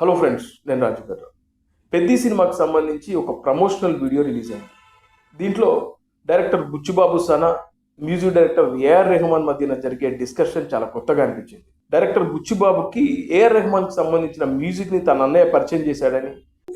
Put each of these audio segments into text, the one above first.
Hello friends నేను రాజు గారు. పెద్ది సినిమాకి సంబంధించి ఒక ప్రమోషనల్ వీడియో రిలీజ్ అయింది. దీంట్లో director Buchibabu Sana music director AR Rahman మధ్యన జరిగే డిస్కషన్ చాలా కొత్తగా అనిపించింది. డైరెక్టర్ బుచ్చుబాబుకి ఏఆర్ రెహమాన్కి సంబంధించిన మ్యూజిక్ని తన అన్నయ్య పరిచయం చేశాడని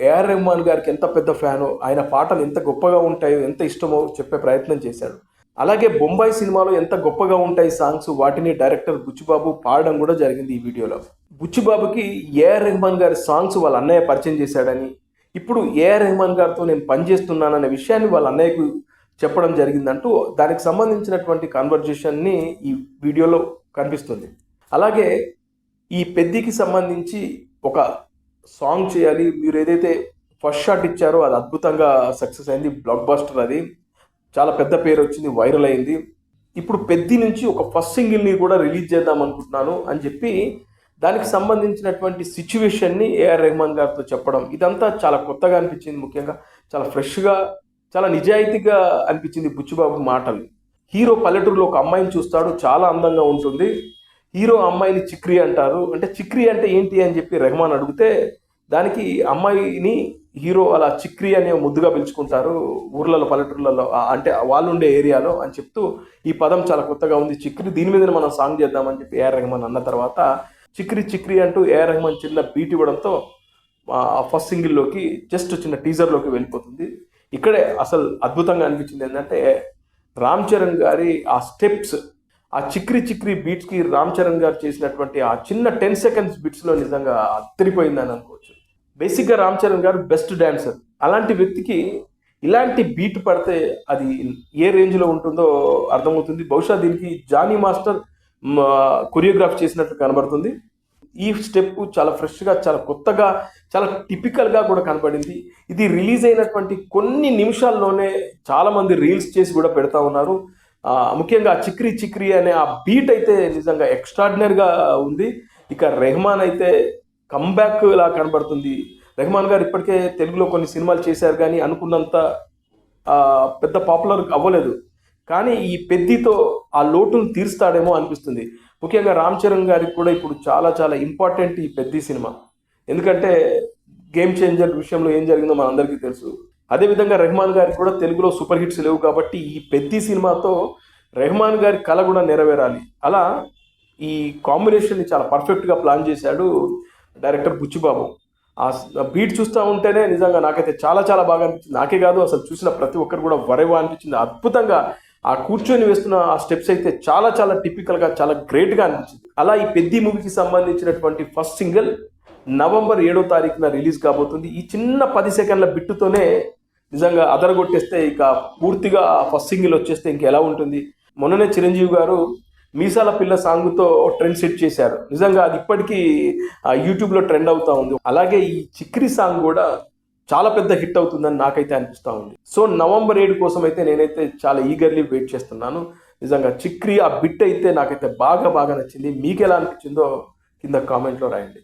ఏఆర్ రెహమాన్ గారికి ఎంత పెద్ద ఫ్యానో ఆయన పాటలు ఎంత గొప్పగా ఉంటాయో ఎంత ఇష్టమో చెప్పే ప్రయత్నం చేశాడు. అలాగే బొంబాయి సినిమాలో ఎంత గొప్పగా ఉంటాయి సాంగ్స్ వాటిని డైరెక్టర్ బుచ్చిబాబు పాడడం కూడా జరిగింది ఈ వీడియోలో బుచ్చిబాబుకి ఏఆర్ రెహమాన్ గారి సాంగ్స్ వాళ్ళ అన్నయ్య పరిచయం చేశాడని ఇప్పుడు ఏఆర్ రెహమాన్ గారితో నేను పనిచేస్తున్నాననే విషయాన్ని వాళ్ళ అన్నయ్యకు చెప్పడం జరిగిందంటూ దానికి సంబంధించినటువంటి కాన్వర్జేషన్ని ఈ వీడియోలో కనిపిస్తుంది. అలాగే ఈ పెద్దికి సంబంధించి ఒక సాంగ్ చేయాలి మీరు ఏదైతే ఫస్ట్ షాట్ ఇచ్చారో అది అద్భుతంగా సక్సెస్ అయింది బ్లాక్ బాస్టర్ అది. చాలా పెద్ద పేరు వచ్చింది వైరల్ అయింది. ఇప్పుడు పెద్ది నుంచి ఒక ఫస్ట్ సింగిల్ని కూడా రిలీజ్ చేద్దాం అనుకుంటున్నాను అని చెప్పి దానికి సంబంధించినటువంటి సిచ్యువేషన్ని ఏఆర్ రెహమాన్ గారితో చెప్పడం ఇదంతా చాలా కొత్తగా అనిపించింది ముఖ్యంగా. చాలా ఫ్రెష్గా చాలా నిజాయితీగా అనిపించింది బుచ్చిబాబు మాటలు. హీరో పల్లెటూరులో ఒక అమ్మాయిని చూస్తాడు చాలా అందంగా ఉంటుంది. హీరో అమ్మాయిని చిక్రీ అంటారు. అంటే చిక్రీ అంటే ఏంటి అని చెప్పి రెహమాన్ అడిగితే దానికి అమ్మాయిని హీరో అలా చిక్రి అనే ముద్దుగా పిలుచుకుంటారు ఊర్లలో పల్లెటూర్లలో అంటే వాళ్ళు ఉండే ఏరియాలో అని చెప్తూ ఈ పదం చాలా కొత్తగా ఉంది. చిక్రి దీని మీద మనం సాంగ్ చేద్దామని చెప్పి ఏఆర్ రెహమాన్ అన్న తర్వాత చిక్రి చిక్రి అంటూ ఏఆర్ రెహమాన్ చిన్న బీట్ ఇవ్వడంతో ఆ ఫస్ట్ సింగిల్లోకి జస్ట్ చిన్న టీజర్లోకి వెళ్ళిపోతుంది. ఇక్కడే అసలు అద్భుతంగా అనిపించింది ఏంటంటే రామ్ చరణ్ గారి ఆ స్టెప్స్ ఆ చిక్రి చిక్రి బీట్స్కి రామ్ చరణ్ గారు చేసినటువంటి ఆ చిన్న టెన్ సెకండ్స్ బిట్స్లో నిజంగా అద్దరిపోయిందని అనుకోవచ్చు. బేసిక్గా రామ్ చరణ్ గారు బెస్ట్ డాన్సర్. అలాంటి వ్యక్తికి ఇలాంటి బీట్ పడితే అది ఏ రేంజ్లో ఉంటుందో అర్థమవుతుంది. బహుశా దీనికి జానీ మాస్టర్ కొరియోగ్రాఫ్ చేసినట్టు కనబడుతుంది. ఈ స్టెప్ చాలా ఫ్రెష్గా చాలా కొత్తగా చాలా టిపికల్గా కూడా కనబడింది. ఇది రిలీజ్ అయినటువంటి కొన్ని నిమిషాల్లోనే చాలామంది రీల్స్ చేసి కూడా పెడతా ఉన్నారు. ముఖ్యంగా చిక్రీ చిక్రీ అనే ఆ బీట్ అయితే నిజంగా ఎక్స్ట్రాడినరీగా ఉంది. ఇక రెహమాన్ అయితే కంబ్యాక్ లా కనబడుతుంది. రెహమాన్ గారు ఇప్పటికే తెలుగులో కొన్ని సినిమాలు చేశారు కానీ అనుకున్నంత పెద్ద పాపులర్ అవ్వలేదు. కానీ ఈ పెద్దితో ఆ లోటును తీరుస్తాడేమో అనిపిస్తుంది. ముఖ్యంగా రామ్ చరణ్ గారికి కూడా ఇప్పుడు చాలా చాలా ఇంపార్టెంట్ ఈ పెద్ది సినిమా. ఎందుకంటే గేమ్ చేంజర్ విషయంలో ఏం జరిగిందో మనందరికీ తెలుసు. అదేవిధంగా రెహమాన్ గారికి కూడా తెలుగులో సూపర్ హిట్స్ లేవు కాబట్టి ఈ పెద్ది సినిమాతో రెహమాన్ గారి కళ కూడా నెరవేరాలి. అలా ఈ కాంబినేషన్ని చాలా పర్ఫెక్ట్గా ప్లాన్ చేశాడు డైరెక్టర్ బుచ్చిబాబు. ఆ బీట్ చూస్తూ ఉంటేనే నిజంగా నాకైతే చాలా చాలా బాగా అనిపించింది. నాకే కాదు అసలు చూసిన ప్రతి ఒక్కరు కూడా వరేవా అనిపించింది. అద్భుతంగా ఆ కూర్చొని వేస్తున్న ఆ స్టెప్స్ అయితే చాలా చాలా టిపికల్గా చాలా గ్రేట్గా అనిపించింది. అలా ఈ పెద్ది మూవీకి సంబంధించినటువంటి ఫస్ట్ సింగిల్ నవంబర్ ఏడో తారీఖున రిలీజ్ కాబోతుంది. ఈ చిన్న పది సెకండ్ల బిట్టుతోనే నిజంగా అదరగొట్టేస్తే ఇక పూర్తిగా ఫస్ట్ సింగిల్ వచ్చేస్తే ఇంక ఎలా ఉంటుంది? మొన్ననే చిరంజీవి గారు మీసాల పిల్ల సాంగ్తో ట్రెండ్ సెట్ చేశారు. నిజంగా అది ఇప్పటికీ ఆ, యూట్యూబ్లో ట్రెండ్ అవుతా ఉంది. అలాగే ఈ చిక్రి సాంగ్ కూడా చాలా పెద్ద హిట్ అవుతుందని నాకైతే అనిపిస్తూ ఉంది. సో నవంబర్ ఏడు కోసం అయితే నేనైతే చాలా ఈగర్లీ వెయిట్ చేస్తున్నాను. నిజంగా చిక్రి ఆ బిట్ అయితే నాకైతే బాగా బాగా నచ్చింది. మీకు ఎలా అనిపించిందో కింద కామెంట్లో రాయండి.